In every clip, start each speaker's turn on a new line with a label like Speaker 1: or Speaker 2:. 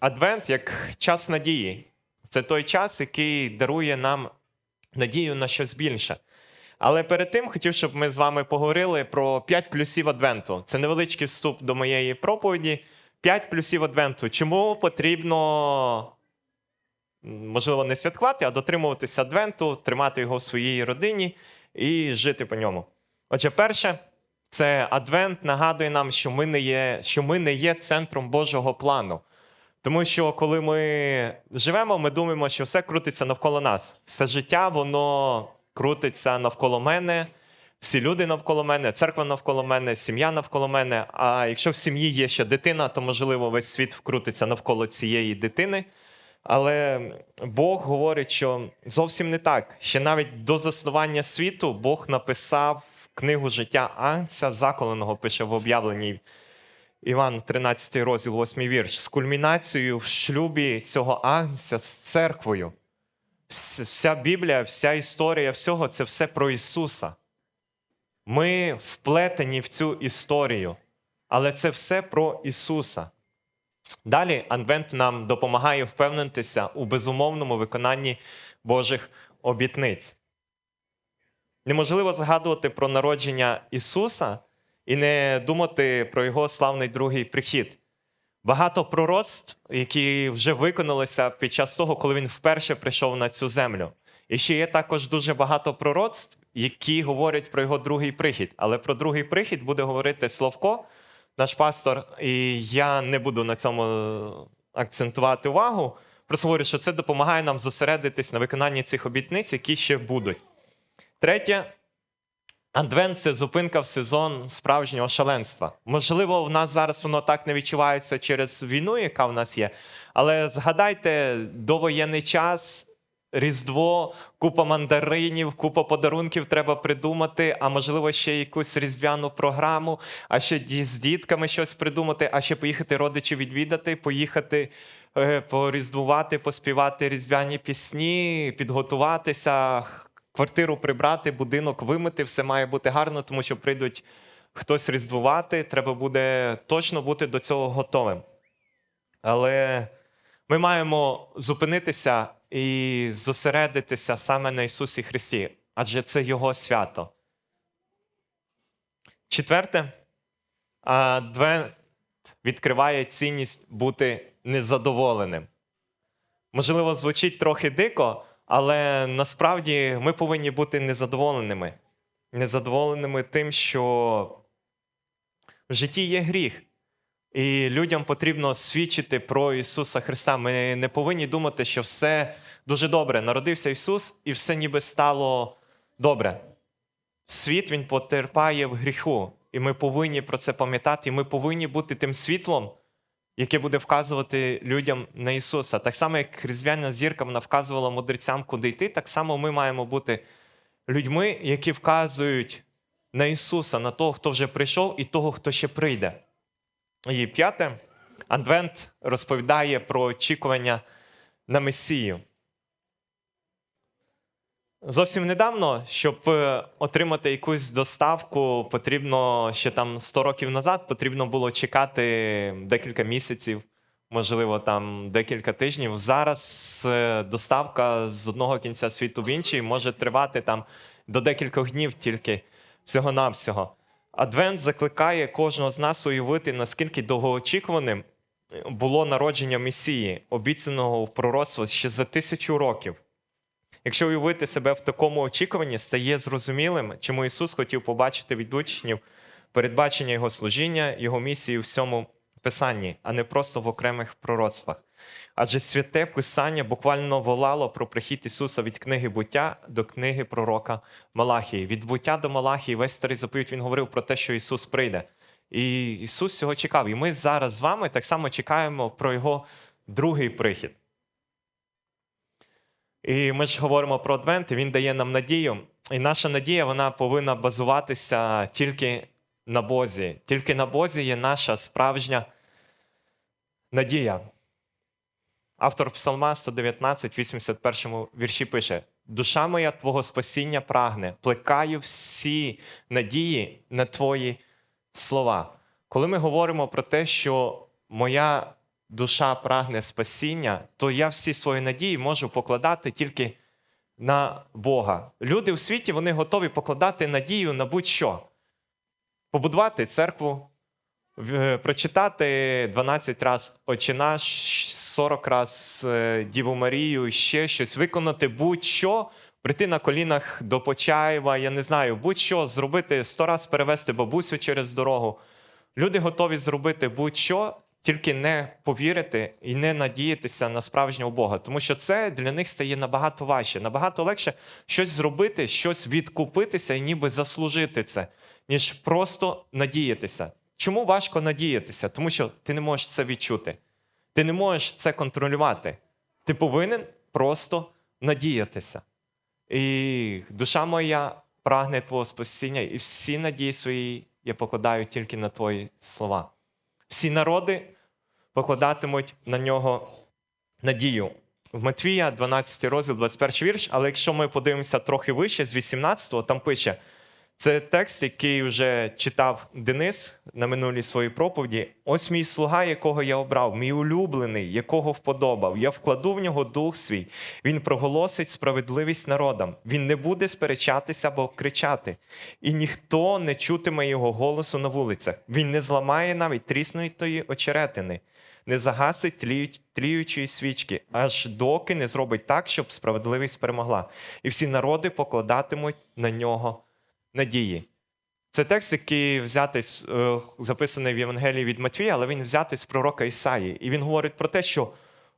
Speaker 1: Адвент як час надії. Це той час, який дарує нам надію на щось більше. Але перед тим хотів, щоб ми з вами поговорили про 5 плюсів Адвенту. Це невеличкий вступ до моєї проповіді. 5 плюсів Адвенту. Чому потрібно, можливо, не святкувати, а дотримуватися Адвенту, тримати його в своїй родині і жити по ньому. Отже, перше, це Адвент нагадує нам, що ми не є, що ми не є центром Божого плану. Тому що коли ми живемо, ми думаємо, що все крутиться навколо нас. Все життя воно крутиться навколо мене, всі люди навколо мене, церква навколо мене, сім'я навколо мене. А якщо в сім'ї є ще дитина, то можливо весь світ вкрутиться навколо цієї дитини. Але Бог говорить, що зовсім не так. Ще навіть до заснування світу Бог написав книгу життя Анця Заколеного, пише в об'явленні Іван, 13 розділ, 8 вірш, з кульмінацією в шлюбі цього агнця з церквою. Вся Біблія, вся історія всього це все про Ісуса. Ми вплетені в цю історію, але це все про Ісуса. Далі Адвент нам допомагає впевнитися у безумовному виконанні Божих обітниць. Неможливо згадувати про народження Ісуса і не думати про його славний другий прихід. Багато пророцтв, які вже виконалися під час того, коли він вперше прийшов на цю землю. І ще є також дуже багато пророцтв, які говорять про його другий прихід. Але про другий прихід буде говорити Славко, наш пастор, і я не буду на цьому е, акцентувати увагу. Просто говорю, що це допомагає нам зосередитись на виконанні цих обітниць, які ще будуть. Третє, Адвент це зупинка в сезон справжнього шаленства. Можливо, в нас зараз воно так не відчувається через війну, яка в нас є. Але згадайте, довоєнний час, Різдво, купа мандаринів, купа подарунків треба придумати, а можливо, ще якусь різдвяну програму, а ще з дітками щось придумати, а ще поїхати родичів відвідати, поїхати е, поріздвувати, поспівати різдвяні пісні, підготуватися, квартиру прибрати, будинок вимити, все має бути гарно, тому що прийдуть хтось різдвувати, треба буде точно бути до цього готовим. Але ми маємо зупинитися і зосередитися саме на Ісусі Христі, адже це Його свято. Четверте, Адвент відкриває цінність бути незадоволеним. Можливо, звучить трохи дико, але насправді ми повинні бути незадоволеними. Незадоволеними тим, що в житті є гріх. І людям потрібно свідчити про Ісуса Христа. Ми не повинні думати, що все дуже добре. Народився Ісус, і все ніби стало добре. Світ він потерпає в гріху, і ми повинні про це пам'ятати. І ми повинні бути тим світлом, яке буде вказувати людям на Ісуса. Так само, як різдвяна зірка вона вказувала мудрецям, куди йти, так само ми маємо бути людьми, які вказують на Ісуса, на того, хто вже прийшов, і того, хто ще прийде. І п'яте, Адвент розповідає про очікування на Месію. Зовсім недавно, щоб е, отримати якусь доставку, потрібно ще там 100 років назад, потрібно було чекати декілька місяців, можливо, там декілька тижнів. Зараз е, доставка з одного кінця світу в інший може тривати там до декількох днів тільки всього-навсього. Адвент закликає кожного з нас уявити, наскільки довгоочікуваним було народження Месії, обіцяного в пророцтво ще за тисячу років. Якщо уявити себе в такому очікуванні, стає зрозумілим, чому Ісус хотів побачити від учнів передбачення Його служіння, Його місії у всьому Писанні, а не просто в окремих пророцтвах. Адже святе Писання буквально волало про прихід Ісуса від книги буття до книги пророка Малахії. Від буття до Малахії весь старий заповідь він говорив про те, що Ісус прийде. І Ісус цього чекав. І ми зараз з вами так само чекаємо про Його другий прихід. І ми ж говоримо про Адвент, і він дає нам надію. І наша надія вона повинна базуватися тільки на Бозі. Тільки на Бозі є наша справжня надія. Автор Псалма 119, 81 вірші пише: Душа моя Твого спасіння прагне, плекаю всі надії на Твої слова. Коли ми говоримо про те, що моя душа прагне спасіння, то я всі свої надії можу покладати тільки на Бога. Люди в світі вони готові покладати надію на будь-що. Побудувати церкву, е, прочитати 12 раз Отче наш, 40 раз е, Діву Марію, ще щось, виконати будь-що, прийти на колінах до Почаєва, я не знаю, будь-що зробити, 100 раз перевести бабусю через дорогу. Люди готові зробити будь-що, тільки не повірити і не надіятися на справжнього Бога. Тому що це для них стає набагато важче, набагато легше щось зробити, щось відкупитися і ніби заслужити це, ніж просто надіятися. Чому важко надіятися? Тому що ти не можеш це відчути. Ти не можеш це контролювати. Ти повинен просто надіятися. І душа моя прагне твого спасіння, і всі надії свої я покладаю тільки на твої слова. Всі народи покладатимуть на нього надію. В Матвія, 12 розділ, 21 вірш, але якщо ми подивимося трохи вище, з 18-го, там пише: це текст, який вже читав Денис на минулій своїй проповіді. Ось мій слуга, якого я обрав, мій улюблений, якого вподобав. Я вкладу в нього дух свій. Він проголосить справедливість народам. Він не буде сперечатися або кричати, і ніхто не чутиме його голосу на вулицях. Він не зламає навіть тріснутої очеретини, не загасить тлію- тліючої свічки, аж доки не зробить так, щоб справедливість перемогла. І всі народи покладатимуть на нього надії. Це текст, який взятий, е, записаний в Євангелії від Матвія, але він взятий з пророка Ісаї. І він говорить про те, що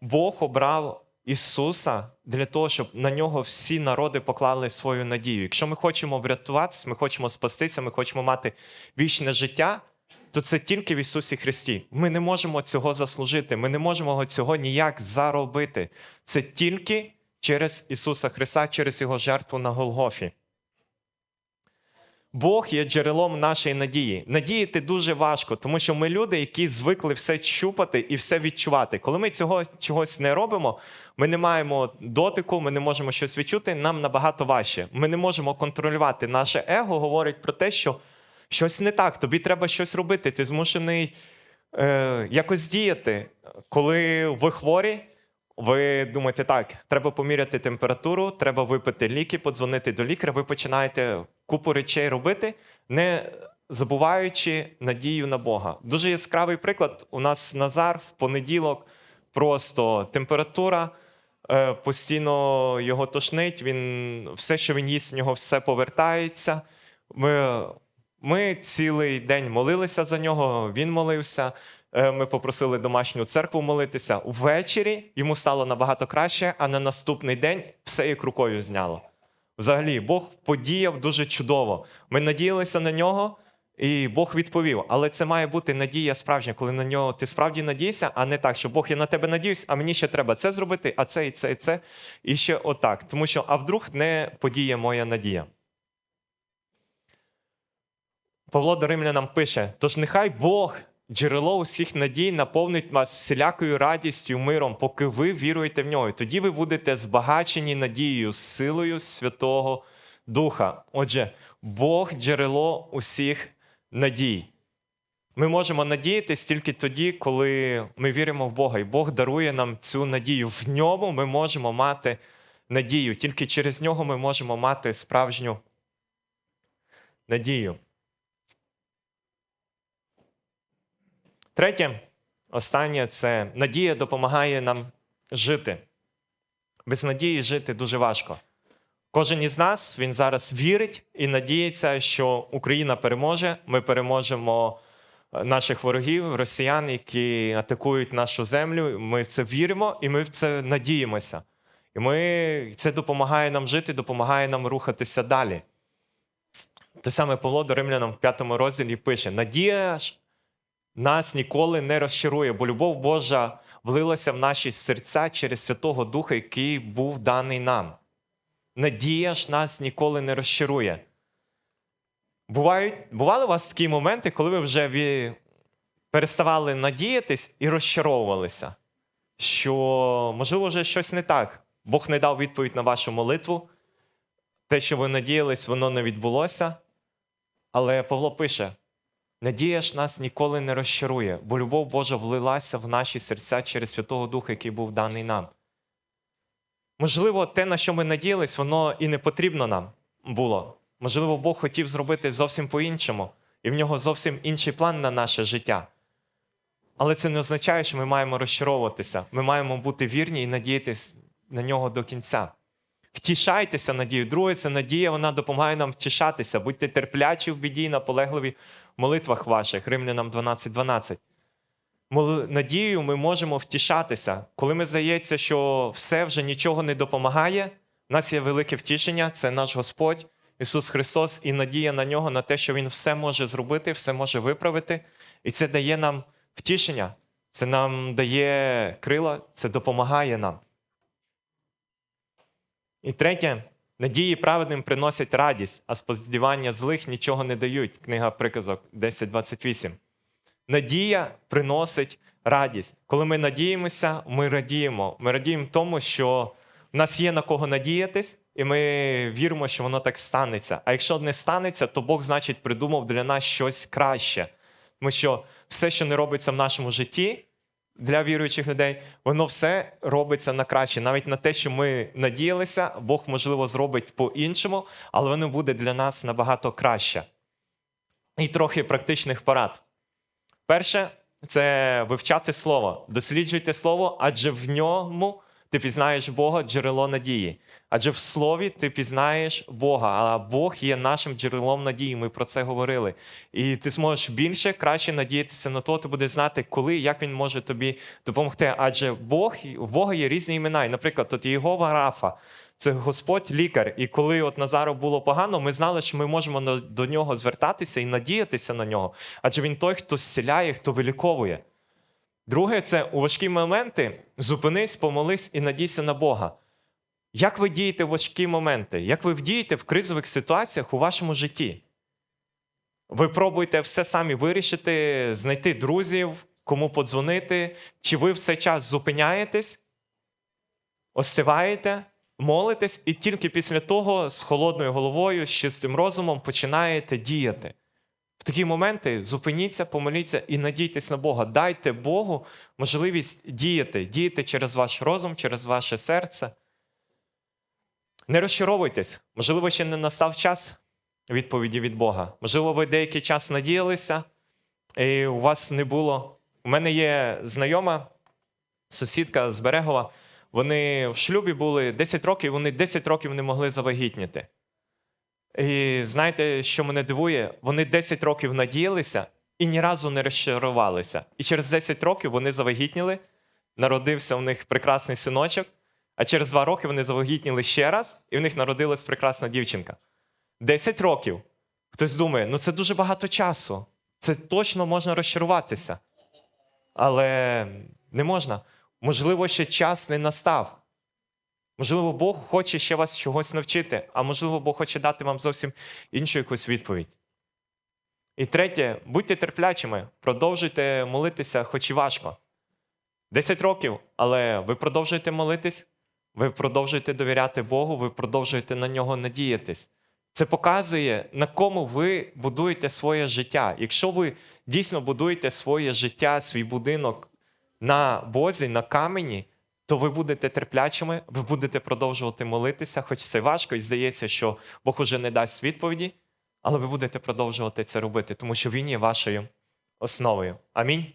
Speaker 1: Бог обрав Ісуса для того, щоб на нього всі народи поклали свою надію. Якщо ми хочемо врятуватися, ми хочемо спастися, ми хочемо мати вічне життя, то це тільки в Ісусі Христі. Ми не можемо цього заслужити, ми не можемо цього ніяк заробити. Це тільки через Ісуса Христа, через Його жертву на Голгофі. Бог є джерелом нашої надії. Надіяти дуже важко, тому що ми люди, які звикли все чупати і все відчувати. Коли ми цього чогось не робимо, ми не маємо дотику, ми не можемо щось відчути, нам набагато важче. Ми не можемо контролювати. Наше его говорить про те, що щось не так, тобі треба щось робити. Ти змушений е, якось діяти. Коли ви хворі, ви думаєте, так, треба поміряти температуру, треба випити ліки, подзвонити до лікаря. Ви починаєте купу речей робити, не забуваючи надію на Бога. Дуже яскравий приклад. У нас Назар в понеділок просто температура. е, Постійно його тошнить, він все, що він їсть, в нього все повертається. Ми, ми цілий день молилися за нього, він молився. Е, Ми попросили домашню церкву молитися. Ввечері йому стало набагато краще, а на наступний день все як рукою зняло. Взагалі, Бог подіяв дуже чудово. Ми надіялися на нього, і Бог відповів. Але це має бути надія справжня, коли на нього ти справді надійся, а не так, що Бог я на тебе надіюсь, а мені ще треба це зробити, а це і це, і це. І ще отак. Тому що, а вдруг не подіє моя надія. Павло до Римлянам пише: тож нехай Бог, джерело усіх надій, наповнить вас всілякою радістю, миром, поки ви віруєте в нього. Тоді ви будете збагачені надією, силою Святого Духа. Отже, Бог джерело усіх надій. Ми можемо надіятись тільки тоді, коли ми віримо в Бога, і Бог дарує нам цю надію. В ньому ми можемо мати надію. Тільки через нього ми можемо мати справжню надію. Третє, останнє це надія допомагає нам жити. Без надії жити дуже важко. Кожен із нас він зараз вірить і надіється, що Україна переможе. Ми переможемо е, наших ворогів, росіян, які атакують нашу землю. Ми в це віримо і ми в це надіємося. І ми, це допомагає нам жити, допомагає нам рухатися далі. Те саме Павло до Римлянам в п'ятому розділі пише: Надія нас ніколи не розчарує, бо любов Божа влилася в наші серця через Святого Духа, який був даний нам. Надія ж нас ніколи не розчарує. Бувають, бували у вас такі моменти, коли ви вже переставали надіятись і розчаровувалися, що, можливо, вже щось не так. Бог не дав відповідь на вашу молитву. Те, що ви надіялись, воно не відбулося. Але Павло пише: Надія ж нас ніколи не розчарує, бо любов Божа влилася в наші серця через Святого Духа, який був даний нам. Можливо, те, на що ми надіялись, воно і не потрібно нам було. Можливо, Бог хотів зробити зовсім по-іншому, і в нього зовсім інший план на наше життя. Але це не означає, що ми маємо розчаровуватися. Ми маємо бути вірні і надіятися на нього до кінця. Втішайтеся надією. Друге, це надія, вона допомагає нам втішатися. Будьте терплячі в біді наполегливі молитвах ваших. Римлянам 12.12. 12. Надією ми можемо втішатися. Коли ми здається, що все вже нічого не допомагає, у нас є велике втішення, це наш Господь, Ісус Христос, і надія на нього, на те, що Він все може зробити, все може виправити. І це дає нам втішення, це нам дає крила, це допомагає нам. І третє, надії праведним приносять радість, а сподівання злих нічого не дають. Книга приказок 10.28. Надія приносить радість. Коли ми надіємося, ми радіємо. Ми радіємо тому, що в нас є на кого надіятись, і ми віримо, що воно так станеться. А якщо не станеться, то Бог, значить, придумав для нас щось краще. Тому що все, що не робиться в нашому житті для віруючих людей, воно все робиться на краще. Навіть на те, що ми надіялися, Бог, можливо, зробить по-іншому, але воно буде для нас набагато краще. І трохи практичних порад. Перше це вивчати слово. Досліджуйте слово, адже в ньому ти пізнаєш Бога джерело надії. Адже в слові ти пізнаєш Бога, а Бог є нашим джерелом надії. Ми про це говорили. І ти зможеш більше, краще надіятися на то, ти будеш знати, коли як він може тобі допомогти. Адже Бог в Бога є різні імена. І, наприклад, тут Єгова Рафа. Це Господь лікар. І коли от Назару було погано, ми знали, що ми можемо до нього звертатися і надіятися на нього. Адже він той, хто зціляє, хто виліковує. Друге, це у важкі моменти зупинись, помолись і надійся на Бога. Як ви дієте в важкі моменти? Як ви дієте в кризових ситуаціях у вашому житті? Ви пробуєте все самі вирішити, знайти друзів, кому подзвонити, чи ви в цей час зупиняєтесь, остиваєте, молитесь, і тільки після того з холодною головою, з чистим розумом починаєте діяти. Такі моменти зупиніться, помоліться і надійтесь на Бога. Дайте Богу можливість діяти, діяти через ваш розум, через ваше серце. Не розчаровуйтесь, можливо, ще не настав час відповіді від Бога. Можливо, ви деякий час надіялися, і у вас не було. У мене є знайома сусідка з Берегова. Вони в шлюбі були 10 років, вони 10 років не могли завагітніти. І знаєте, що мене дивує? Вони 10 років надіялися і ні разу не розчарувалися. І через 10 років вони завагітніли, народився у них прекрасний синочок, а через 2 роки вони завагітніли ще раз, і в них народилась прекрасна дівчинка. 10 років. Хтось думає, ну це дуже багато часу. Це точно можна розчаруватися. Але не можна. Можливо, ще час не настав. Можливо, Бог хоче ще вас чогось навчити, а можливо, Бог хоче дати вам зовсім іншу якусь відповідь. І третє, будьте терплячими, продовжуйте молитися, хоч і важко. Десять років, але ви продовжуєте молитись, ви продовжуєте довіряти Богу, ви продовжуєте на нього надіятись. Це показує, на кому ви будуєте своє життя. Якщо ви дійсно будуєте своє життя, свій будинок на Бозі, на камені, то ви будете терплячими, ви будете продовжувати молитися, хоч це важко, і здається, що Бог уже не дасть відповіді, але ви будете продовжувати це робити, тому що Він є вашою основою. Амінь.